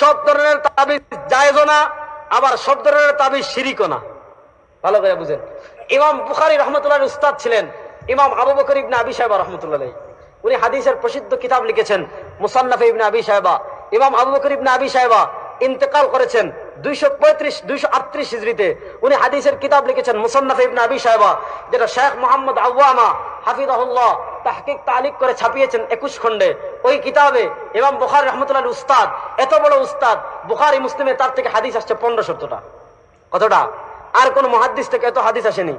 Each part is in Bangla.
সব ধরনের তাবিজ জায়েজও না, আবার সব ধরনের তাবিজ শিরিকও না। ভালো করে বুঝেন। ইমাম বুখারি রহমতুল্লাহ উস্তাদ ছিলেন, ইমাম আবু বকর ইবনে আবি সাহেবা রহমতুল্লাহ উনি হাদিসের প্রসিদ্ধ কিতাব লিখেছেন, মুসান্নাফ ইবনে আবি সাহেবা ইমাম আবু বকর ইবনে আবি সাহেবা ইন্তেকাল করেছেন দুইশো পঁয়ত্রিশ, দুইশো আটত্রিশ হিজড়িতে উনি হাদিসের কিতাব লিখেছেন মুসান্নাফ ইবনে আবি সাহেবা যেটা শেখ মোহাম্মদ আওয়ামা হাফিজাহুল্লাহ তাহকিক তালিক করে ছাপিয়েছেন একুশ খণ্ডে। ওই কিতাবে ইমাম বুখারি রহমতুল্লাহ উস্তাদ, এত বড় উস্তাদ, বুখারি মুসলিমে তার থেকে হাদিস আসছে পনেরো সত্তরটা। কতটা? আর কোন মহাদিস থেকে এত হাদিস আসেনি?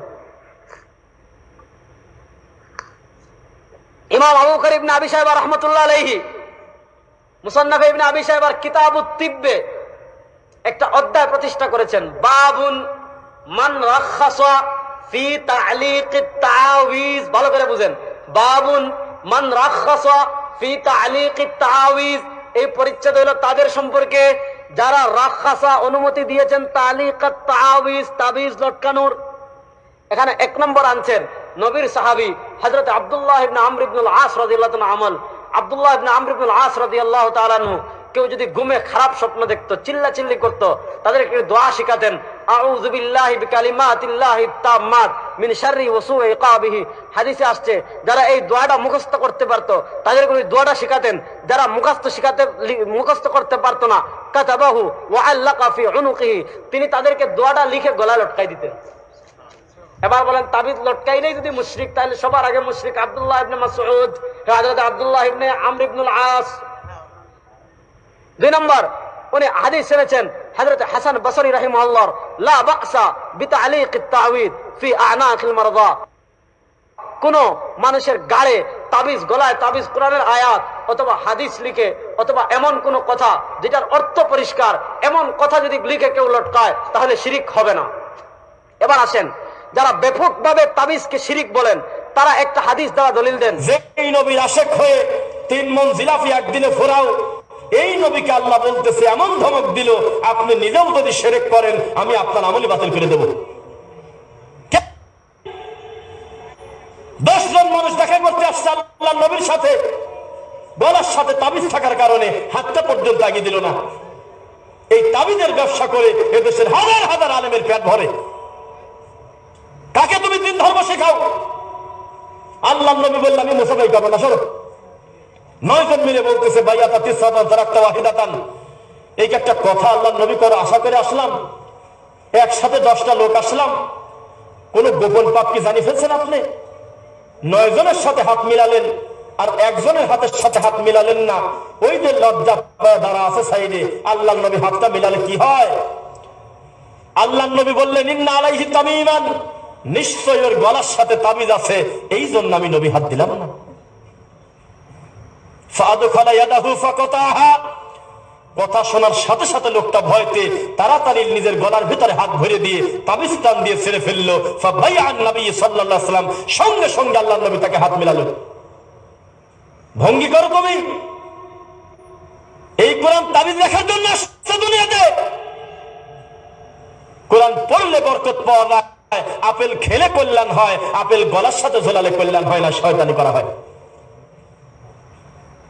ইমাম আবু আবি সাহেব রহমতুল্লাহ মুসান্নাফ ইবনে আবি সাহেব কিতাব তিব্বে একটা অধ্যায় প্রতিষ্ঠা করেছেন, বাবুন মান রাখাসা ফি তালিক তাওয়িজ। ভালো করে বুঝেন। বাবুন মান রাখাসা ফি তালিক তাওয়িজ এই পরিচ্ছেদ হলো তাদের সম্পর্কে। যারা রাখাসা অনুমতি দিয়েছেন তালিক তাওয়িজ তাবিজ লটকানোর। এখানে এক নম্বর আনছেন নবীর সাহাবি হজরত আব্দুল্লাহ ইবনে আমর ইবনুল আস রাদিয়াল্লাহু তাআলা আমল আব্দুল্লাহ ইবনে আমর ইবনুল আস রাদিয়াল্লাহু তাআলা আনহু, কেউ যদি ঘুমে খারাপ স্বপ্ন দেখতো চিল্লা চিল্লি করতো, তাদেরকে দোয়া শিখাতেন, আউযু বিল্লাহি বিকালিমাতিল্লাহি আসছে, যারা এই দোয়াটা মুখস্থ করতে পারতো তাদেরকে উনি দোয়াটা শিখাতেন, যারা মুখস্থ শিখাতে, মুখস্থ করতে পারতো না, কাতাবাহু ওয়া আল্লাকা ফি উনুকিহি। তিনি তাদেরকে দোয়াটা লিখে গলা লটকাই দিতেন। এবার বলেন তাবিদ লটকাই লটকাইলেই যদি মুশরিক, তাহলে সবার আগে মুশরিক আবদুল্লাহ ইবনে মাসউদ হযরত আবদুল্লাহ ইবনে আমর ইবনুল আস। দুই নম্বর, উনি হাদিস শুনেছেন হযরত হাসান বসরি রাহিমাহুল্লাহ লা বাসা বিতালিক আত-তাওয়িদ ফি আ'নাকিল মারদা। কোন মানুষের গাড়ে তাবিজ, গলায় তাবিজ, কোরআনের আয়াত অথবা হাদিস লিখে অথবা এমন কোন কথা যেটার অর্থ পরিষ্কার, এমন কথা যদি লিখে কেউ লটকায়, তাহলে শিরিক হবে না। এবার আসেন যারা ব্যাপক ভাবে তাবিজকে শিরিক বলেন, তারা একটা হাদিস দ্বারা দলিল দেন। যে এই নবীর আশেক হয়ে তিন মন জিলাফি একদিনে ফোরাও, এই নবীকে আল্লাহ বলতেছে, এমন ধমক দিল, আপনি নিজেও যদি সেরেক করেন, আমি আপনার আমলি বাতিল করে দেব। দশ জন মানুষ দেখা করতে আসছে আল্লাহ নবীর সাথে। গলার সাথে তাবিজ থাকার কারণে হাতটা পর্যন্ত আগিয়ে দিল না। এই তাবিজের ব্যবসা করে এদেশের হাজার হাজার আলেমের পেট ভরে। তিন ধর্ম শেখাও। আল্লাহ নবী বললেন আমি মুসাফাই করব না সরো নয় জন মিলে বলতেছে ওয়াহিদাতান। এই একটা কথা আল্লাহ নবী করো, আশা করে আসলাম। একসাথে দশটা লোক আসলাম। কোন গোপন পাপ কি জানি ফেলছেন আপনি? নয় জনের সাথে হাত মিলালেন আর একজনের হাতের সাথে হাত মিলালেন না। ওই যে লজ্জা দ্বারা আছে সাইডে, আল্লাহ নবী হাতটা মিলালে কি হয়? আল্লাহ নবী বললেন, ইন্না আলাইহি তামিমান। নিশ্চয় ওর গলার সাথে তাবিজ আছে, এই জন্য আমি নবী হাত দিলাম না। কথা শোনার সাথে সাথে লোকটা ভয়তে তাড়াতাড়ি নিজের গলার ভিতরে হাত ভরে দিয়ে তাবিজ টান দিয়ে ছেড়ে ফেলল। সাল্লাম সঙ্গে সঙ্গে আল্লাহ নবী তাকে হাত মিলালো। ভঙ্গি করো তুমি। এই কোরআন তাবিজ লেখার জন্য দুনিয়াতে। কোরআন পড়লে বরকত পাওয়া আপেল খেলে কল্যাণ হয়, আপেল গলার সাথে ঝোলালে কল্যাণ হয় না, শয়তানি করা হয়।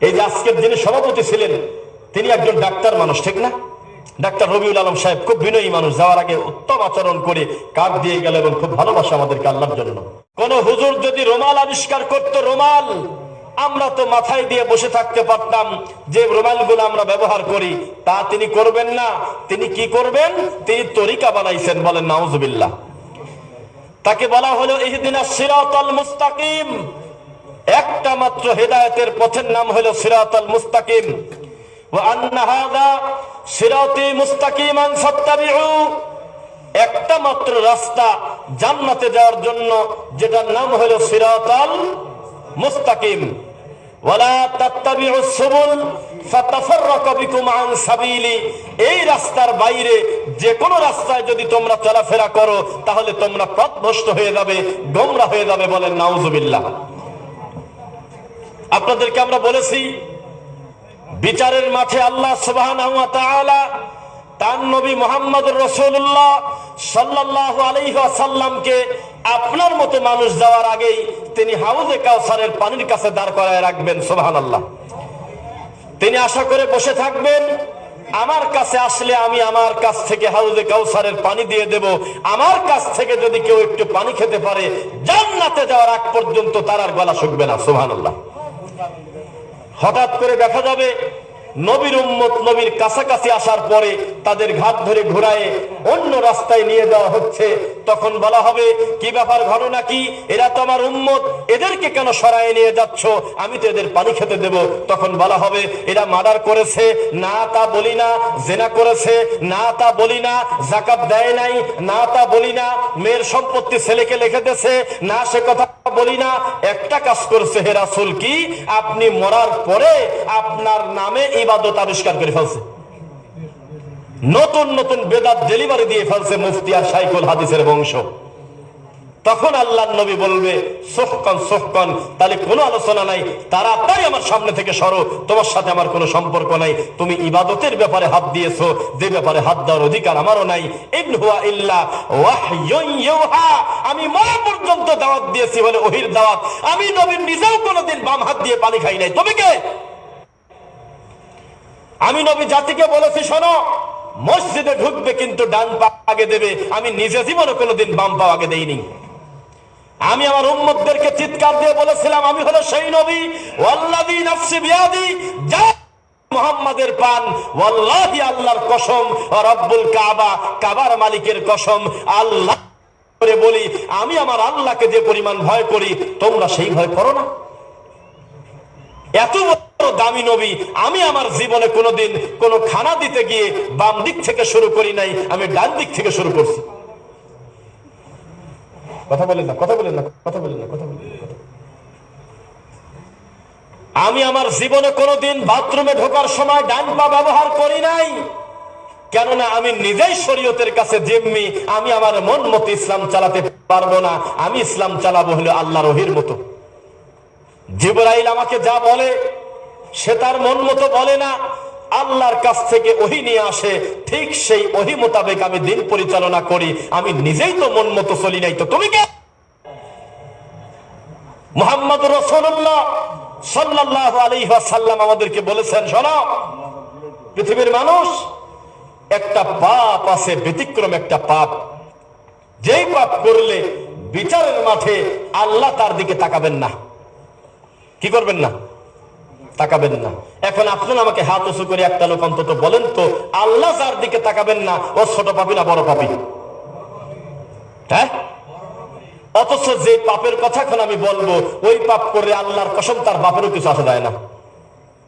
এই যে আজকের যিনি সভাপতি ছিলেন, তিনি একজন ডাক্তার মানুষ, ঠিক না? ডাক্তার রবিউল আলম সাহেব খুব বিনয়ী মানুষ, যাওয়ার আগে উত্তম আচরণ করে কাঠ দিয়ে গেল এবং খুব ভালোবাসা আমাদেরকে আল্লাহর জন্য। কোন হুজুর যদি রোমাল আবিষ্কার করতো, রোমাল আমরা তো মাথায় দিয়ে বসে থাকতে পারতাম, যে রুমালগুলো আমরা ব্যবহার করি, তা তিনি করবেন না। তিনি কি করবেন? তিনি তরিকা বানাইছেন, বলেন, নাউজুবিল্লাহ। তাকে বলা হলো ইহদিনা সিরাতাল মুস্তাকিম। একটা মাত্র হেদায়তের পথের নাম হলো সিরাতাল মুস্তাকিম। একটা মাত্র রাস্তা জান্নাতে যাওয়ার জন্য যেটার নাম হলো সিরাতাল মুস্তাকিম। এই রাস্তার বাইরে যে কোনো রাস্তায় যদি তোমরা চলাফেরা করো, তাহলে তোমরা পথভ্রষ্ট হয়ে যাবে, গোমরা হয়ে যাবে বলেন নাউজুবিল্লাহ। আপনাদেরকে আমরা বলেছি, বিচারের মাঠে আল্লাহ তাআলা তার নবী মোহাম্মদ রসুল্লাহ সাল্লাল্লাহু আলাইহি ওয়াসাল্লামকে আপনার মতো মানুষ যাওয়ার আগেই তিনি হাউজে কাউসারের পানির কাছে দাঁড় করায় রাখবেন, সুবহানাল্লাহ। তিনি আশা করে বসে থাকবেন, আমার কাছে আসলে আমি আমার কাছ থেকে হাউজে কাউসারের পানি দিয়ে দেব। আমার কাছ থেকে যদি কেউ একটু পানি খেতে পারে, জান্নাতে যাওয়ার আগ পর্যন্ত তার আর গলা শুকবে না, সুবহানাল্লাহ। হঠাৎ করে দেখা যাবে নবীর উম্মত নবীর কাছাকাছি আসার পরে তাদের ঘাট ধরে ঘোরায় অন্য রাস্তায় নিয়ে যাওয়া হচ্ছে। তখন বলা হবে, কি ব্যাপার ঘটনা কি এরা তো আমার উম্মত। এদেরকে কেন সরায় নিয়ে যাচ্ছ? আমি তো এদের পানি খেতে দেব। তখন বলা হবে, এরা মার্ডার করেছে। না তা বলি না, জেনা করেছে। না তা বলি না, জাকাত দেয় নাই। না তা বলি না, মেয়ের সম্পত্তি ছেলেকে লিখে দেছে না সে কথা বলি না, একটা কাজ করছে হে রাসুল কি? আপনি মরার পরে আপনার নামে ইবাদত আবিষ্কার করে ফেলছে। নতুন নতুন বেদাত ডেলিভারি দিয়ে ফেলছে মুফতিয়া সাইকুল হাদিসের বংশ। তখন আল্লাহ নবী বলবে, সোহকন সোহকন, তাহলে কোনো আলোচনা নাই। তারা তাড়াতাড়ি আমার সামনে থেকে সরো। তোমার সাথে আমার কোনো সম্পর্ক নাই। তুমি ইবাদতের ব্যাপারে হাত দিয়েছ। যে ব্যাপারে হাত দেওয়ার অধিকার আমারও নাই। আমি মরা পর্যন্ত দাওয়াত দিয়েছি বলে ওহির দাওয়াত। আমি নবীর নিজেও কোনোদিন বাম হাত দিয়ে পানি খাই নাই। তুমি কে? আমি নবী জাতিকে বলেছি, শোনো, মসজিদে ঢুকবে কিন্তু ডান পা আগে দেবে। আমি নিজে জীবনে কোনোদিন বাম পা আগে দেইনি। আমি আমার উম্মতদেরকে চিৎকার দিয়ে বলেছিলাম, আমি হলো সেই নবী। ওয়াল্লাযী নাফসি বিয়াদি, যা পান। ওয়াল্লাহি আল্লাহর কসম রব্বুল কাবা, কাবার মালিকের কসম। আল্লাহ করে বলি, আমি আমার আল্লাহকে যে পরিমাণ ভয় করি, তোমরা সেই ভয় করো না। এত দামি নবী, আমি আমার জীবনে কোনোদিন কোনো খানা দিতে গিয়ে বাম দিক থেকে শুরু করি নাই, আমি ডান দিক থেকে শুরু করছি। কথা বলেন না, কথা বলেন না, কথা বলেন না, কথা বলেন। আমি আমার জীবনে কোনোদিন বাথরুমে ঢোকার সময় ডান পা ব্যবহার করি নাই। কেননা আমি নিজেই শরীয়তের কাছে জিম্মি, আমি আমার মন মতো ইসলাম চালাতে পারব না, আমি ইসলাম চালাবো হলো আল্লাহ রহির মতো। জিবরাইল আমাকে যা বলে, সে তার মন মতো বলে না। আল্লাহর কাছ থেকে ওহি নিয়ে আসে, ঠিক সেই ওহি মোতাবেক আমি দিন পরিচালনা করি। আমি নিজেই তো মন মতো চলি নাই, তো তুমি কে? মোহাম্মদ রসুল্লাহ সাল্লাহ আলী সাল্লাম আমাদেরকে বলেছেন, শোনো, পৃথিবীর মানুষ একটা পাপ আছে, ব্যতিক্রম একটা পাপ। যেই পাপ করলে বিচারের মাঠে আল্লাহ তার দিকে তাকাবেন না। কি করবেন না? তাকাবেন না। এখন আপনার আমাকে হাত উঁচু করে একটা লোক অন্তত বলেন তো, আল্লাহ যার দিকে তাকাবেন না, ও ছোট পাবি না বড় পাবি হ্যাঁ? অথচ যে পাপের কথা এখন আমি বলব, ওই পাপ করে আল্লাহর কসম তার বাপেরও কিছু আসা যায় না।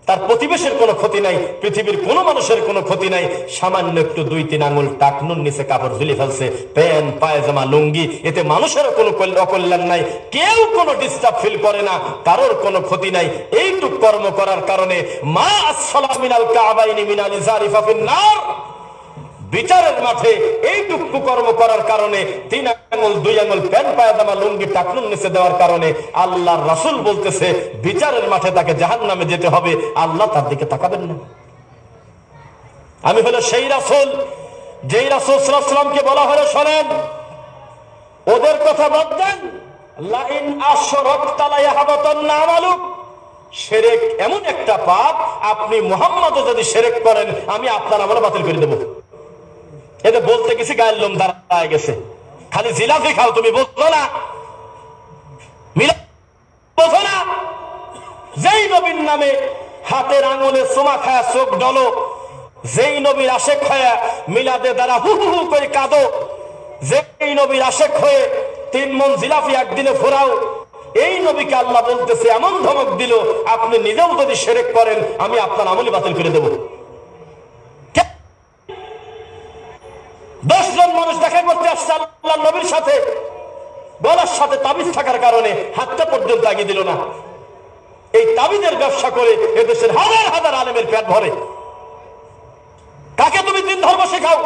তার প্রতিবেশের কোনো ক্ষতি নাই, পৃথিবীর কোনো মানুষের কোনো ক্ষতি নাই। সামান্য একটু দুই, তিন আঙুল টাকনুন নিচে কাপড় ঝুলি ফেলছে। প্যান্ট, পায়জামা, লুঙ্গি, এতে মানুষের কোনো কল- অকল্যাণ নাই। কেউ কোনো ডিস্টার্ব ফিল করে না, কারোর কোনো ক্ষতি নাই। এইটুক কর্ম করার কারণে মা আসফালা মিনাল কাবাইনি মিনাল ইজারিফা ফিন্নার বিচারের মাঠে এইটুকু কর্ম করার কারণে, তিন আঙুল, দুই আঙুল, প্যান পায়জামা, লুঙ্গি, টাকনুন নিচে দেওয়ার কারণে আল্লাহর রাসূল বলতেছে, বিচারের মাঠে তাকে জাহান নামে যেতে হবে, আল্লাহ তার দিকে তাকাবেন না। আমি হলো সেই রাসূল, যেই রাসূল সাল্লামকে বলা হলো, শোনেন, ওদের কথা বাদ দেন। লাইন আশরাকতা লা ইয়াহবাতান্না আমালুক শিরক এমন একটা পাপ, আপনি মুহাম্মদও যদি শিরক করেন, আমি আপনার আমল বাতিল করে দেবো। এতে বলতে গেছি, গায়ের লোম দাঁড়ায় গেছে। খালি জিলাপি খাও, তুমি বলছো না। বলছো না। যেই নবীর নামে হাতের আঙুলে সোমা খায়া, চোখ ডলো। যেই নবীর আশেক হয়ে মিলাদে দ্বারা হু হু করে কাঁদো। যেই নবীর আশেক হয়ে তিন মন জিলাপি একদিনে ফোরাও এই নবীকে আল্লাহ বলতেছে, এমন ধমক দিল, আপনি নিজেও যদি সেরেক করেন, আমি আপনার আমলি বাতিল করে দেবো। দশ জন মানুষ দেখা করতে আসছে, আল্লাহ নবীর সাথে, গলার সাথে তাবিজ থাকার কারণে হাতটা পর্যন্ত আগিয়ে দিল না। এই তাবিজের ব্যবসা করে এদেশের হাজার হাজার আলেমের পেট ভরে। কাকে তুমি দিন ধর্ম শেখাও?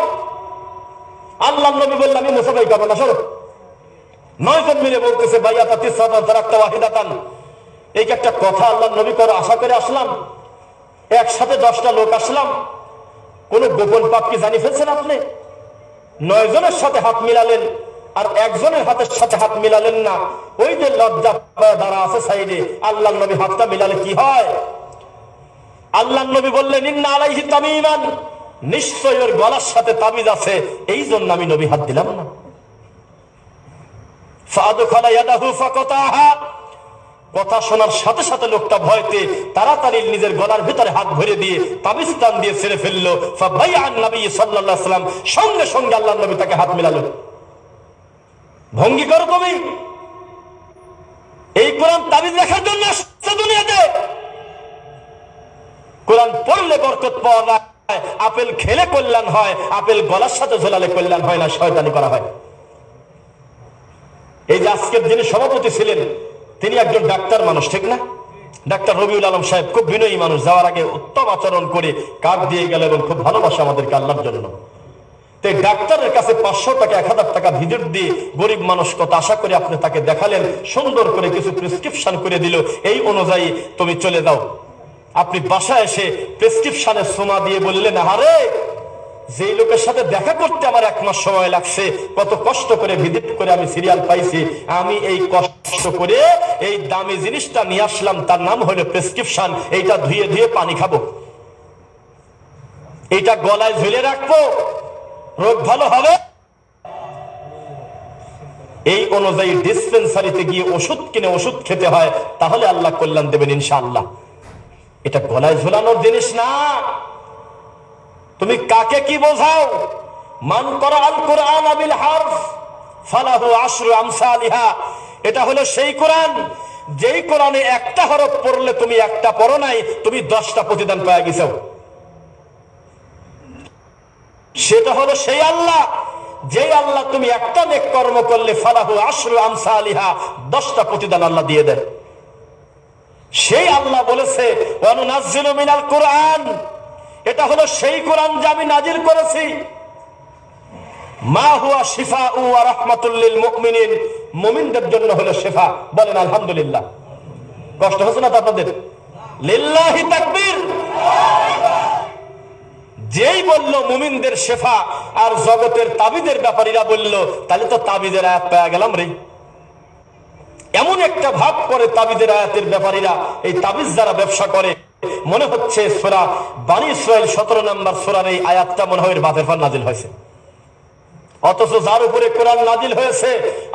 আল্লাহ নবী বললাম আমি মুসাফাই করব না নয় জন মিলে বলতেছে ভাইয়াতা তিসাদান তারাক্তা ওয়াহিদাতান। এই একটা কথা আল্লাহ নবী করে আশা করে আসলাম, একসাথে দশটা লোক আসলাম। কোন গোপন পাপ কি জানি ফেলছেন আপনি? নয় জনের সাথে হাত মিলালেন, আর একজনের হাতের সাথে হাত মিলালেন না। ওই যে লজ্জা দ্বারা আছে সাইডে আল্লাহ নবী হাতটা মিলালে কি হয়? আল্লাহ নবী বললেন, ইন্না আলাইহি তামিমান। নিশ্চয় ওর গলার সাথে তাবিজ আছে, এই জন্য আমি নবী হাত দিলাম না। ফাদখালা ইয়াদাহু ফাকাতাহা। কথা শোনার সাথে সাথে লোকটা ভয়তে তাড়াতাড়ি নিজের গলার ভিতরে হাত ভরে দিয়ে পাকিস্তান দিয়ে ছেড়ে ফেলল। সাল্লাম সঙ্গে সঙ্গে আল্লাহর নবী তাকে হাত মিলালো। ভঙ্গি করো তুমি এই কোরআন তাবিজ লেখার জন্য দুনিয়াতে। কোরআন পড়লে বরকত পাওয়া যায়, আপেল খেলে কল্যাণ হয়, আপেল গলার সাথে ঝোলালে কল্যাণ হয় না, শয়তানি করা হয়। এই যে আজকের যিনি সভাপতি ছিলেন তিনি একজন ডাক্তার মানুষ, ঠিক না? ডাক্তার রবিউল আলম সাহেব খুব বিনয়ী মানুষ, যাওয়ার আগে উত্তম আচরণ করে কার্ড দিয়ে গেল এবং খুব ভালোবাসা আমাদেরকে আল্লাহর জন্য। তো ডাক্তারের কাছে পাঁচশো টাকা, এক হাজার টাকা ভিজিট দিয়ে গরিব মানুষ কত আশা করে আপনি তাকে দেখালেন, সুন্দর করে কিছু প্রেসক্রিপশন করে দিল, এই অনুযায়ী তুমি চলে যাও। আপনি বাসায় এসে প্রেসক্রিপশনের সোমা দিয়ে বললেন আরে যে লোকের সাথে দেখা করতে আমার এক মাস সময় লাগছে, কত কষ্ট করে ভিজিট করে আমি সিরিয়াল পাইছি, আমি এই কষ্ট করে এই দামি জিনিসটা নিয়ে আসলাম, তার নাম হলো প্রেসক্রিপশন এইটা ধুয়ে ধুয়ে পানি খাব। এইটা গলায় ঝুলে রাখব। রোগ ভালো হবে। এই অনুযায়ী ডিসপেন্সারিতে গিয়ে ওষুধ কিনে ওষুধ খেতে হয়, তাহলে আল্লাহ কল্যাণ দেবেন ইনশাআল্লাহ। এটা গলায় ঝুলানোর জিনিস না। তুমি কাকে কি বোঝাও? মান করা আল কোরআন আবিল হারফ। এটা হলো সেই কোরআন। যেই কোরআনে একটা হরফ পড়লে তুমি একটা পড়ো নাই, তুমি দশটা প্রতিদান পাওয়া গেছো। সেটা হলো সেই আল্লাহ। যে আল্লাহ তুমি একটা নেক কর্ম করলে ফালাহু আশরু আমসালিহা, দশটা প্রতিদান আল্লাহ দিয়ে দেয় সেই আল্লাহ বলেছে মিনাল কোরআন। এটা হলো সেই কোরআন যা আমি নাজিল করেছি। মা হুয়া শিফা উ রহমাতুল্লিল মুমিনিন। মুমিনদের জন্য হলো শিফা। বলেন, আলহামদুলিল্লাহ। কষ্ট হচ্ছে না আপনাদের? লিল্লাহি তাকবীর। যেই বলল মুমিনদের শেফা আর জগতের তাবিদের ব্যাপারীরা বলল, তাহলে তো তাবিদের আয়াত পেয়ে গেলাম রে। এমন একটা ভাব করে তাবিদের আয়াতের ব্যাপারীরা, এই তাবিজ যারা ব্যবসা করে, মনে হচ্ছে সোরা বাণী ইসরায়েল সতেরো নম্বর সোরার এই আয়াতটা মনে হয় বাতের পর নাজিল হয়েছে। অথচ যার উপরে কোরআন নাজিল হয়েছে,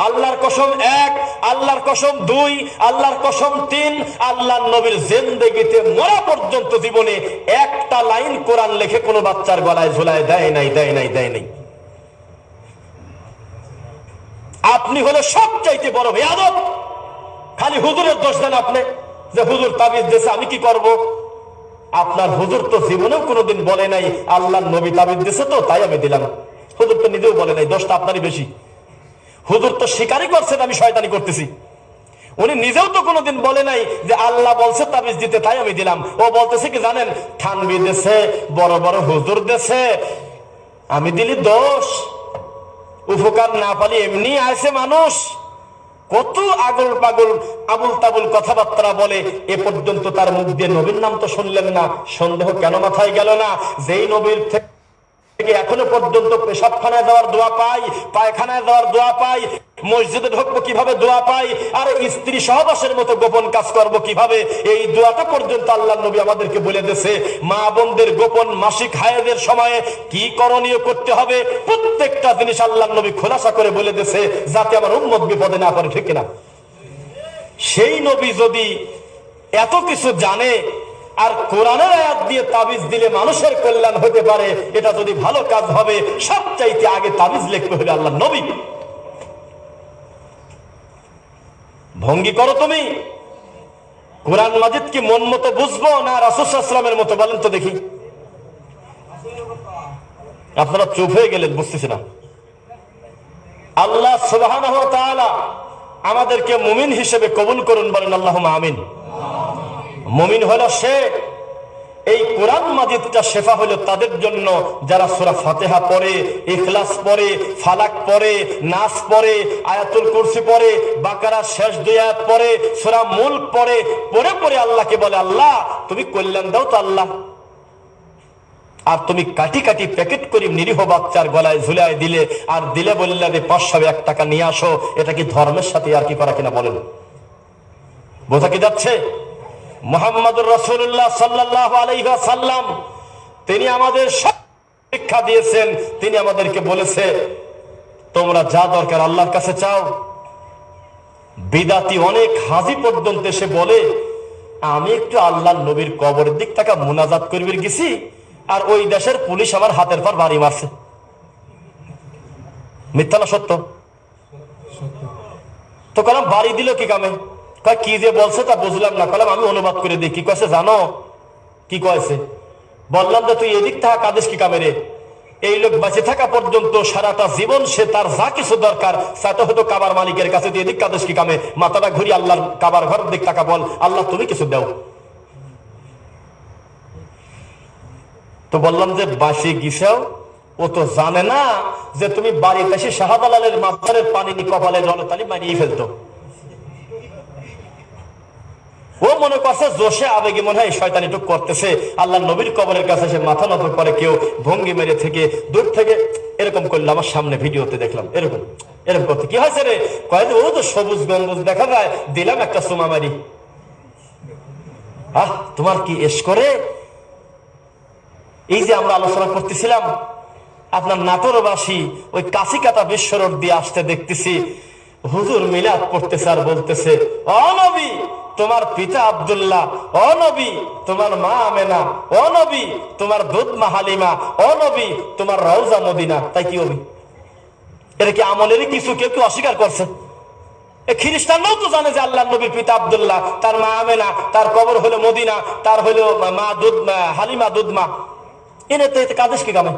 আল্লাহর কসম এক, আল্লাহর কসম দুই, আল্লাহর কসম তিন, আল্লাহর নবীর জেন্দেগিতে মরা পর্যন্ত জীবনে একটা লাইন কোরআন লেখে কোনো বাচ্চার গলায় ঝোলায় দেয় নাই দেয় নাই দেয় নাই। আপনি হলে সবচাইতে বড় বেয়াদব। খালি হুজুরের দোষ দেন আপনি, যে হুজুর তাবিজ দিয়েছে, আমি কি করব? আপনার হুজুর তো জীবনেও কোনোদিন বলে নাই আল্লাহ নবী তাবিজ দিয়েছে তো, তাই আমি দিলাম। হুজুর তো নিজেও বলে নাই, দোষটা আপনারই বেশি। হুজুর তো স্বীকারই করছেন আমি শয়তানি করতেছি। উনি নিজেও তো কোনোদিন বলে নাই যে আল্লাহ বলছে তাবিজ দিতে, তাই আমি দিলাম। ও বলতেছে কি জানেন থানবি দেশে, বড় বড় হুজুর দেশে, আমি দিলি দোষ। উপকার না পালি এমনি আছে মানুষ। কত আগল পাগল আবুল তাবুল কথাবার্তা বলে, এ পর্যন্ত তার মুখ দিয়ে নবীর নাম তো শুনলেন না। সন্দেহ কেন মাথায় গেল না? যেই নবীর থেকে এখনও পর্যন্ত পেশাবখানায় যাওয়ার দোয়া পাই, পায়খানায় যাওয়ার দোয়া পাই, মসজিদে ঢুকবো কীভাবে দোয়া পাই, আর স্ত্রী সহবাসের মতো গোপন কাজ করব কীভাবে? এই দোয়াটা পর্যন্ত আল্লাহ নবী আমাদেরকে বলে দিয়েছে। মা বোনদের গোপন মাসিক হায়েদের সময়ে কি করণীয় করতে হবে? প্রত্যেকটা জিনিস আল্লাহ নবী খোলাসা করে বলে দিয়েছে, যাতে আমার উম্মত বিপদে না পড়ে, ঠিক না সেই নবী যদি এত কিছু জানে আর কোরআনের আয়াত দিয়ে তাবিজ দিলে মানুষের কল্যাণ হতে পারে, এটা যদি ভালো কাজ হবে, সবচাইতে আগে তাবিজ লিখতে হলে আল্লাহ নবী। ভঙ্গি করো তুমি। কোরআন মাজিদ কি মন মতো বুঝব না রাসুসালামের মতো? বলেন তো দেখি। আপনারা চুপ হয়ে গেলেন, বুঝতেছি না। আল্লাহ সুবাহ আমাদেরকে মুমিন হিসেবে কবুল করুন, বলেন আল্লাহ আমিন। মুমিন হলো সে। এই কোরআন মাজিদটা শেফা হলো তাদের জন্য, যারা সুরা ফাতেহা পড়ে, ইখলাস পড়ে, ফালাক পড়ে, নাস পড়ে, আয়াতুল কুরসি পড়ে, বাকারা শেষ দুই আয়াত পড়ে, সুরা মুল্ক পড়ে পড়ে পড়ে আল্লাহকে বলে, আল্লাহ, তুমি কল্যাণ দাও তো আল্লাহ। আর তুমি কাটি কাটি প্যাকেট করি নিরীহ বাচ্চার গলায় ঝুলাই দিলে, আর দিলে বললে যে পাঁচশো এক টাকা নিয়ে আসো, এটা কি ধর্মের সাথে আর কি করা কিনা বলেন? বোঝা কি যাচ্ছে? মোহাম্মদ রসুল্লাহ সাল্লাহ আলাইসাল্লাম তিনি আমাদের সব শিক্ষা দিয়েছেন। তিনি আমাদেরকে বলেছে, তোমরা যা দরকার আল্লাহর কাছে চাও। বিদাতি অনেক হাজি পর্যন্ত এসে বলে, আমি একটু আল্লাহ নবীর কবরের দিক থেকে মোনাজাত করবির গেছি, আর ওই দেশের পুলিশ আমার হাতের পর বাড়ি মারছে। মিথ্যা না সত্য? তো কলাম বাড়ি দিল কি কামে? কয়, কি যে বলছে তা বুঝলাম না। কলাম, আমি অনুবাদ করে দিই কি কয়েছে, জানো? কি কয়েছে? বললাম যে, তুই এদিক থাকা কাদেশ কি কামে রে এই লোক বেঁচে থাকা পর্যন্ত সারাটা জীবন সে তার যা কিছু দরকার সেটা হয়তো কাবার মালিকের কাছে দিয়ে এদিক কাদেশ কি কামে? মাথাটা ঘুরি আল্লাহর কাবার ঘর দিক টাকা বল। আল্লাহ, তুমি কিছু দাও। তো বললাম যে বাসি গিসাও ও তো জানে না যে, তুমি বাড়িতে এসে শাহবালালের মাথারের পানি কপালে জলতালি মারিয়ে ফেলতো। ও মনে করছে জোশে আবেগে মনে হয় শয়তান একটু করতেছে। আল্লাহ নবীর কবরের কাছে সে মাথা নত করে কেউ ভঙ্গি মেরে থেকে দূর থেকে এরকম করলে। আমার সামনে ভিডিওতে দেখলাম, এরকম এরকম করতে। কি হয়েছে রে? কয়ে যে ও তো সবুজ গম্বুজ দেখা যায়। দিলাম একটা সোমা মারি। আহ, তোমার কি এস করে? এই যে আমরা আলোচনা করতেছিলাম, আপনার নাটোরবাসী ওই কাশিকাতা বিশ্ব রোড দিয়ে আসতে দেখতেছি। হুজুর মিলাদ পড়তেছে আর বলতেছে অনবী তোমার পিতা আব্দুল্লাহ অনবী তোমার মা আমেনা অনবী তোমার দুধ মা হালিমা অনবী তোমার রওজা মদিনা। তাই কি অবি এটা কি আমলেরই কিছু কেউ কেউ অস্বীকার করছে? খ্রিস্টানরাও তো জানে যে আল্লাহ নবীর পিতা আব্দুল্লাহ, তার মা আমেনা, তার কবর হলো মদিনা, তার হলো মা দুধ হালিমা দুধমা এনে তো এতে কাদেশ কি কামে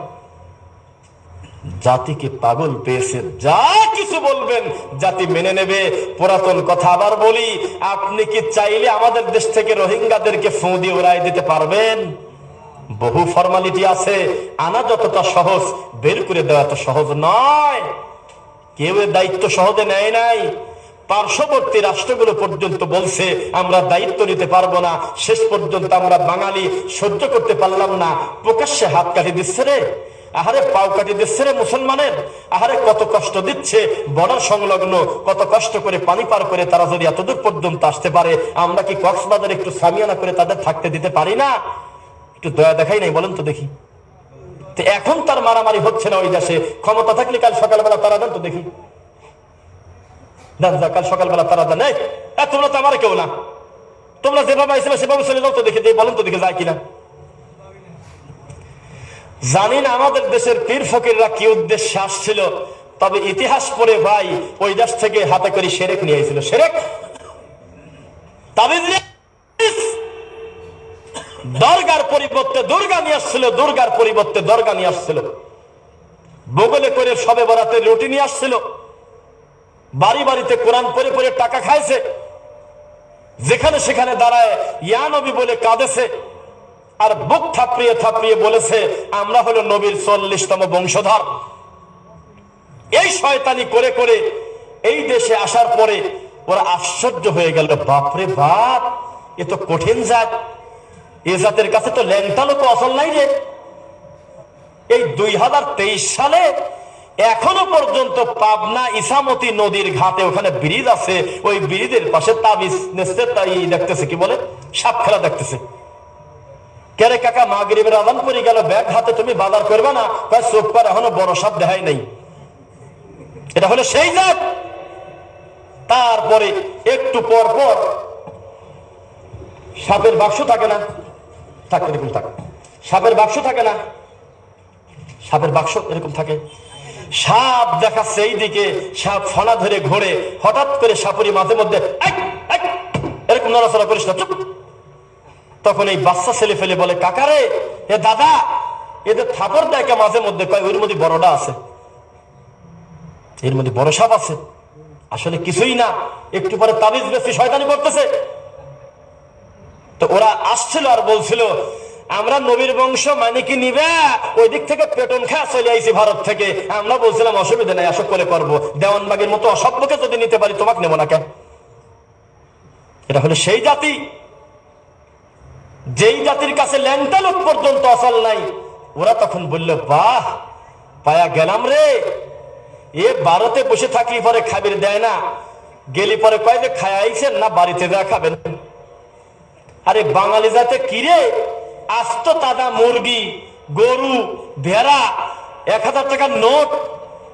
জাতিকে পাগল পেয়েছে যা কিছু বলবেন, জাতি মেনে নেবে। পুরাতন কথা আবার বলি, আপনি কি চাইলে আমাদের দেশ থেকে রোহিঙ্গাদেরকে ফোঁ দিয়ে উড়াই দিতে পারবেন? বহু ফর্মালিটি আছে। আনা যতটা সহজ, বের করে দেওয়া তো সহজ নয়। কেউ দায়িত্ব সহজে নেয় নাই। পার্শ্ববর্তী রাষ্ট্রগুলো পর্যন্ত বলছে, আমরা দায়িত্ব নিতে পারব না। শেষ পর্যন্ত আমরা বাঙালি সহ্য করতে পারলাম না। প্রকাশ্যে হাত কাটি দিচ্ছে রে। আহারে পাও কাটি দিচ্ছে রে মুসলমানের, আহারে কত কষ্ট দিচ্ছে বর্ডার সংলগ্ন, কত কষ্ট করে পানি পার করে তারা যদি এতদূর পর্যন্ত আসতে পারে, আমরা কি কক্সবাজার একটু সামিয়ানা করে তাদের থাকতে দিতে পারি না? একটু দয়া দেখাই নাই, বলেন তো দেখি। এখন তার মারামারি হচ্ছে না ওই দেশে, ক্ষমতা থাকলে কাল সকালবেলা তারা দেন তো দেখি। কাল সকালবেলা তারা দেন। তোমরা তো আমার কেউ না। তোমরা যেভাবে আইসবে সেভাবে চলে যাও তো দেখে বলেন তো দেখে যায় কিনা। জানি না আমাদের দেশের পীর ফকিররা কি উদ্দেশ্যে আসছিল? তবে ইতিহাস পড়ে ভাই, ওই দেশ থেকে হাতে করে সেরেক নিয়ে এসেছিল সেরেক? দরগার পরিবর্তে দুর্গা নিয়ে আসছিল, দুর্গার পরিবর্তে দরগা নিয়ে আসছিল। বগলে করে সবে বরাতে রুটি নিয়ে আসছিল। বাড়ি বাড়িতে কোরআন পরে পরে টাকা খাইছে। যেখানে সেখানে দাঁড়ায়, ইয়া নবী বলে কাঁদেছে। আর বুক থাপড়িয়ে থাপড়িয়ে বলেছে, আমরা হলো নবীর চল্লিশতম বংশধর। এই শয়তানি করে করে এই দেশে আসার পরে ওরা আশ্চর্য হয়ে গেল, বাপরে বাপ, এ তো কঠিন জাত। এ জাতের কাছে তো ল্যাংটালো তো অসল নাই রে। এই দুই হাজার তেইশ সালে এখনও পর্যন্ত পাবনা ইসামতি নদীর ঘাটে ওখানে ব্রিজ আছে। ওই ব্রিজের পাশে তাবিজ নেচতে তাই দেখতেছে, কি বলে? সাপ খেলা দেখতেছে। কেরে কাকা মাগরিবের আদান করে গেল, ব্যাগ হাতে তুমি বাজার করবে না? কয় চোখ পার এখনও বড় সাপ দেখাই নাই। এটা হলো সেই জাত তারপরে একটু পর পর সাপের বাক্স থাকে না? থাকে, এরকম থাকে। সাপের বাক্স থাকে না? সাপের বাক্স এরকম থাকে। সাপ দেখাচ্ছে এইদিকে সাপ ফনা ধরে ঘোরে, হঠাৎ করে সাপুরি মাঝে মধ্যে এরকম নড়াচড়া করিস না, চুপ। তখন এই বাচ্চা ছেলে ফেলে বলে, কাকারে, এ দাদা, এদের থাপড় দেয় মাঝে মধ্যে? কয়, ওর মধ্যে বড়টা আছে। এর মধ্যে বড় সাপ আছে। আসলে কিছুই না, একটু পরে তাবিজ বেশি শয়তানি করতেছে। তো ওরা আসছিল আর বলছিল, আমরা নবীর বংশ মানে কি নিবে? ওই দিক থেকে পেটন খা চলে আইছি ভারত থেকে। আমরা বলছিলাম, অসুবিধা নাই আসক করে করব। দেওয়ানবাগের মতো অসভ্যকে যদি নিতে পারি, তোমাকে নেব না কেন? এটা হলো সেই জাতি। যেই জাতির কাছে ল্যাংটা পর্যন্ত অসল নাই, ওরা তখন বলল, বাহ, পায়া গেলাম রে। এ ভারতে বসে থাকলি পরে খাবির দেয় না। গেলি পরে কয় যে খায় আইছেন না, বাড়িতে দেয়া খাবেন। আরে বাঙালি জাতে কিরে আস্ত তাজা মুরগি, গরু, ভেড়া, এক হাজার টাকার নোট।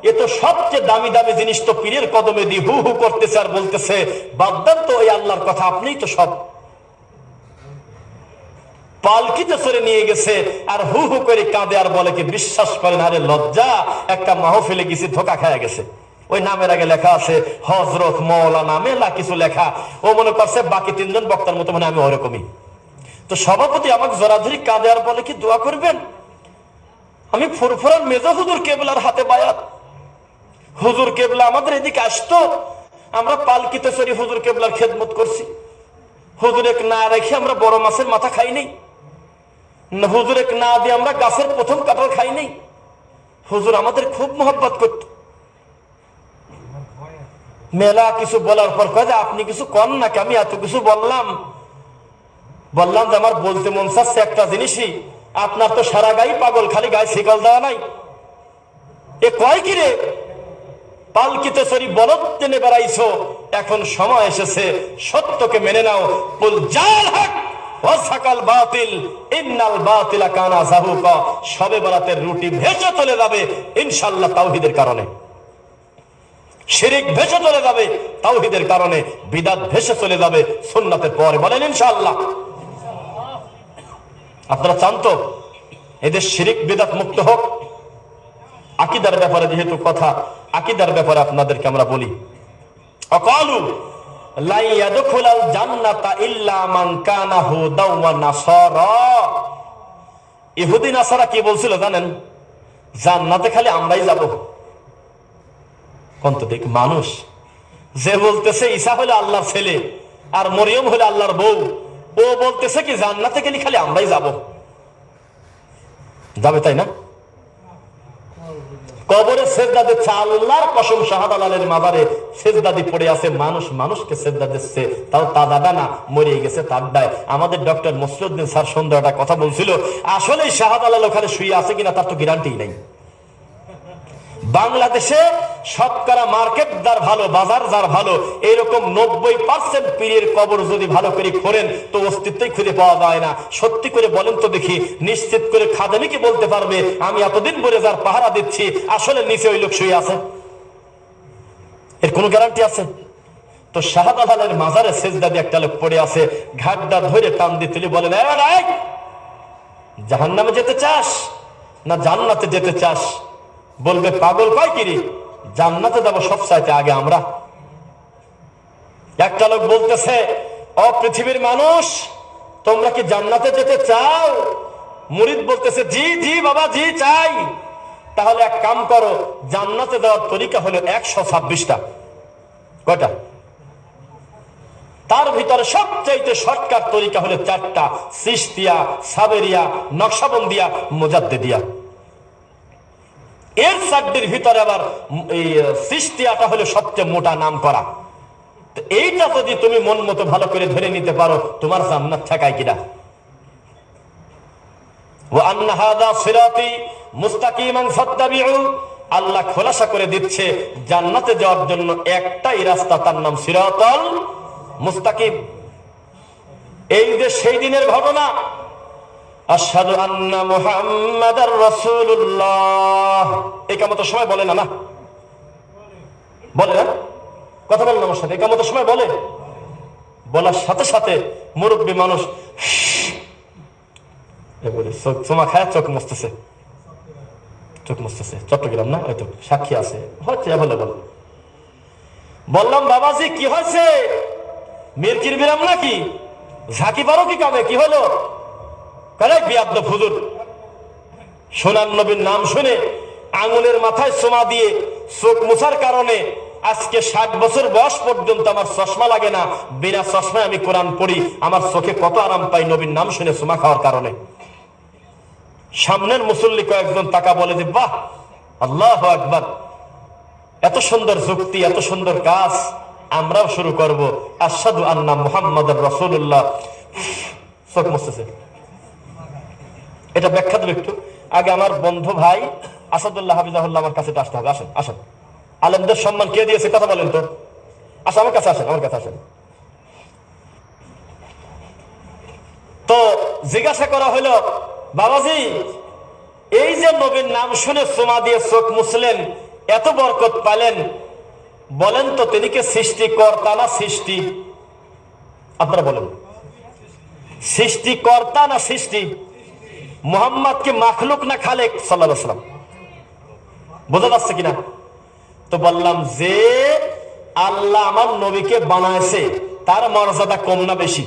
এ তো সবচেয়ে দামি দামি জিনিস তো পীরের কদমে দিয়ে হু হু করতেছে আর বলতেছে বাদদান তো ওই আল্লাহর কথা, আপনিই তো সব। পালকিতে চড়ে নিয়ে গেছে, আর হু হু করে কাঁদে আর বলে কি, বিশ্বাস করেন, আরে লজ্জা, একটা মাহফিলে গেছি, ধোকা খায়া গেছে। ওই নামের আগে লেখা আছে হজরত মৌলানা মেলা কিছু লেখা। ও মনে করছে, বাকি তিনজন বক্তার মতো মানে আমি ওরকমই। তো সভাপতি আমাকে জোরাধুরি কাঁদে আর বলে কি, দোয়া করবেন? আমি ফুরফুরার মেজা হুজুর কেবলার হাতে বায়াত। হুজুর কেবলা আমাদের এদিকে আসতো, আমরা পালকিতে চড়ি হুজুর কেবলার খেদমত করছি। হুজুরেক না রেখে আমরা বড় মাছের মাথা খাই নাই। না হুজুরেক না দিয়ে আমরা গাছের প্রথম কাঁঠাল খাই নাই। হুজুর, আমাদের খুব মোহব্বত করত। মেলা কিছু বলার পর যে, আপনি কিছু কন নাকি? আমি এত কিছু বললাম। বললাম যে, আমার বলতে মন চাচ্ছে একটা জিনিসই। আপনার তো সারা গায়ে পাগল, খালি গায়ে শিকল দেওয়া নাই। এ কয় কি রে? পালকিতে সরি বলদ টেনে বেড়াইছো। এখন সময় এসেছে, সত্যকে মেনে নাও। বল জাল হক ওয়াসাকাল বাতিল, ইন্নাল বাতিলা কানা জাহুকা। সবে বরাতের রুটি ভেসে চলে যাবে ইনশাআল্লাহ তাওহীদের কারণে। শিরিক ভেসে চলে যাবে তাওহীদের কারণে। বিদাত ভেসে চলে যাবে সুন্নাতের পরে। বলেন ইনশাআল্লাহ। আপনারা চান তো এদের শিরিক বিদাত মুক্ত হোক? আকিদার ব্যাপারে যেহেতু কথা, আকিদার ব্যাপারে আপনাদেরকে আমরা বলি। অকালু ইহুদি নাসারা। কি বলছিল জানেন? জান্নাতে খালি আমরাই যাব। কোন তো দেখ, মানুষ। যে বলতেছে ঈসা হলো আল্লাহর ছেলে আর মরিয়ম হলো আল্লাহর বউ, ও বলতেছে কি জান্নাতে গেলে খালি আমরাই যাব। যাবে তাই না? কবরে সেজদা দিচ্ছে আল্লাহর কসম শাহাদালের মাজারে সেজদাদি পড়ে আছে, মানুষ মানুষকে সেজদা দিচ্ছে। তাও তা দাদা না মরিয়ে গেছে তার দায় আমাদের ডক্টর মসরুদ্দিন স্যার সন্ধ্যা একটা কথা বলছিল আসলে শাহাদালাল ওখানে শুয়ে আছে কিনা তার তো গ্যারান্টি নাই। বাংলাদেশে শতকরা মার্কেট যার ভালো, বাজার যার ভালো, এরকম নব্বই পার্সেন্ট পীরের কবর যদি ভালো করে খোরেন, তো অস্তিত্বই খুঁজে পাওয়া যায় না। সত্যি করে বলেন তো দেখি, নিশ্চিত করে খাদেমি কি বলতে পারবে? আমি এতদিন বলে যার পাহারা দিচ্ছি, আসলে নিচে ওই লোক শুয়ে আছে। এর কোনো গ্যারান্টি আছে? তো শাহাদ আলালের মাজারে সেজদাদি একটা লোক পড়ে আছে, ঘাটটা ধরে টান দিয়ে তুলে বলেন জাহান নামে যেতে চাস না জান্নাতে যেতে চাস? বলবে, পাগল কয় কিরি জান্নাতে যাব সব চাইতে আগে আমরা। একটা লোক বলতেছে ও পৃথিবীর মানুষ, তোমরা কি জান্নাতে যেতে চাও? মুরিদ বলতেছে, জি জি, বাবা, জি, চাই। তাহলে এক কাম করো, জান্নাতে দেওয়ার তরিকা হলো একশো ছাব্বিশটা। কয়টা? তার ভিতরে সবচাইতে শর্টকাট তরিকা হলো চারটা, সিস্তিয়া, সাবেরিয়া, নকশাবন্দিয়া, মোজাদ্দেদিয়া। এর চারটির ভিতরে আবার এই সৃষ্টিয়াটা হলো সবচেয়ে মোটা নাম করা এইটা যদি তুমি মন মতো ভালো করে ধরে নিতে পারো, তোমার জান্নাত ঠেকায় কিনা? আল্লাহ খোলাসা করে দিচ্ছে, জান্নাতে যাওয়ার জন্য একটাই রাস্তা, তার নাম সিরাতাল মুস্তাকিম। এই যে সেই দিনের ঘটনা আশহাদু আন্না মুহাম্মাদার রাসূলুল্লাহ। এই সময় বলে না না? বলে না? কথা বলেন সাথে? এই সময় বলে? বলার সাথে সাথে মুরব্বী মানুষ বলে চোখ মুছতেছে। চোখ চট্টগ্রাম না? সাক্ষী আছে। হচ্ছে অ্যাভেলেবল বললাম, বাবাজি, কি হয়েছে? মিরকির বিরাম নাকি? ঝাঁকি পারো কি কামে? কি হলো? কারে বিয়াদ্দ ফুজুর সোনার নবীর নাম শুনে আঙুলের মাথায় সোমা দিয়ে চোখ মুছার কারণে আজকে ষাট বছর বয়স পর্যন্ত আমার চশমা লাগে না। বিনা চশমায় আমি কোরআন পড়ি। আমার চোখে কত আরাম পাই নবীর নাম শুনে সোমা খাওয়ার কারণে। সামনের মুসল্লি কয়েকজন টাকা বলে যে, বাহ, আল্লাহ আকবার। এত সুন্দর যুক্তি, এত সুন্দর কাজ আমরাও শুরু করব। আসাদু আন্না মুহাম্মদ রসুল্লাহ চোখ মুছতেছে। এটা ব্যাখ্যা দেবে একটু। আগে আমার বন্ধু ভাই আসাদুল্লাহ হাফিজাহুল্লাহ আমার কাছে আসতে হবে। আসেন আসেন। আলমদের সম্মান কে দিয়েছে কথা বলেন তো। আসা আমার কাছে আসেন, আমার কাছে আসেন। তো জিজ্ঞাসা করা হলো, বাবাজি, এই যে নবীর নাম শুনে সোমা দিয়ে চোখ মুছলেন, এত বরকত পালেন, বলেন তো তিনি কে সৃষ্টিকর্তা না সৃষ্টি? আপনারা বলেন। সৃষ্টিকর্তা না সৃষ্টি? মোহাম্মদ কি মাখলুক না খালেক? সাল্লাম বোঝা যাচ্ছে কিনা? তো বললাম যে, আল্লাহ আমার নবীকে বানাইছে, তার মর্যাদা কম না বেশি।